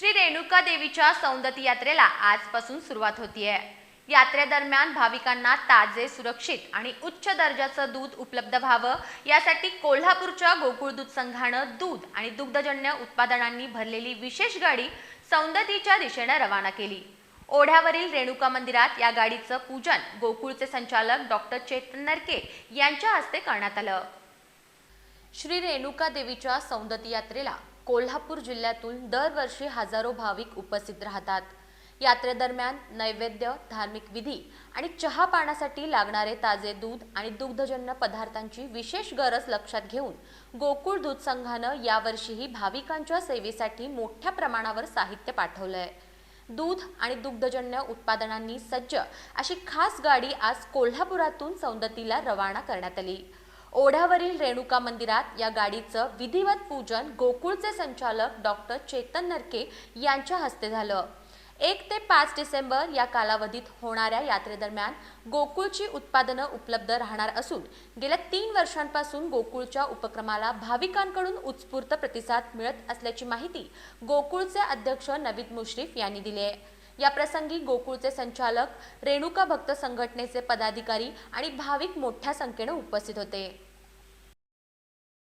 श्री रेणुका देवीच्या सौंदती यात्रेला आजपासून सुरुवात होतीये. यात्रेदरम्यान भाविकांना ताजे सुरक्षित आणि उच्च दर्जाचं दूध उपलब्ध व्हावं. यासाठी कोल्हापूरच्या गोकुळ दूध संघानं दूध आणि दुग्धजन्य उत्पादनांनी भरलेली विशेष गाडी सौंदतीच्या दिशेनं रवाना केली. ओढ्यावरील रेणुका मंदिरात या गाडीचं पूजन गोकुळचे संचालक डॉक्टर चेतन नरके यांच्या हस्ते करण्यात आलं. श्री रेणुका देवीच्या सौंदती यात्रेला कोल्हापूर जिल्ह्यातून दरवर्षी हजारो भाविक उपस्थित राहतात. यात्रेदरम्यान नैवेद्य धार्मिक विधी आणि चहा पाण्यासाठी लागणारे ताजे दूध आणि दुग्धजन्य पदार्थांची विशेष गरज लक्षात घेऊन गोकुळ दूध संघानं यावर्षीही भाविकांच्या सेवेसाठी मोठ्या प्रमाणावर साहित्य पाठवलंय. दूध आणि दुग्धजन्य उत्पादनांनी सज्ज अशी खास गाडी आज कोल्हापुरातून सौंदतीला रवाना करण्यात आली. ओढ्यावरील रेणुका मंदिरात या गाडीचं विधिवत पूजन गोकुळचे संचालक डॉक्टर चेतन नरके यांच्या हस्ते झालं. एक ते पाच डिसेंबर या कालावधीत होणाऱ्या यात्रेदरम्यान गोकुळची उत्पादनं उपलब्ध राहणार असून गेल्या तीन वर्षांपासून गोकुळच्या उपक्रमाला भाविकांकडून उत्स्फूर्त प्रतिसाद मिळत असल्याची माहिती गोकुळचे अध्यक्ष नवीद मुश्रीफ यांनी दिली आहे. या प्रसंगी गोकुळचे संचालक रेणुका भक्त संघटनेचे पदाधिकारी आणि भाविक मोठ्या संख्येने उपस्थित होते.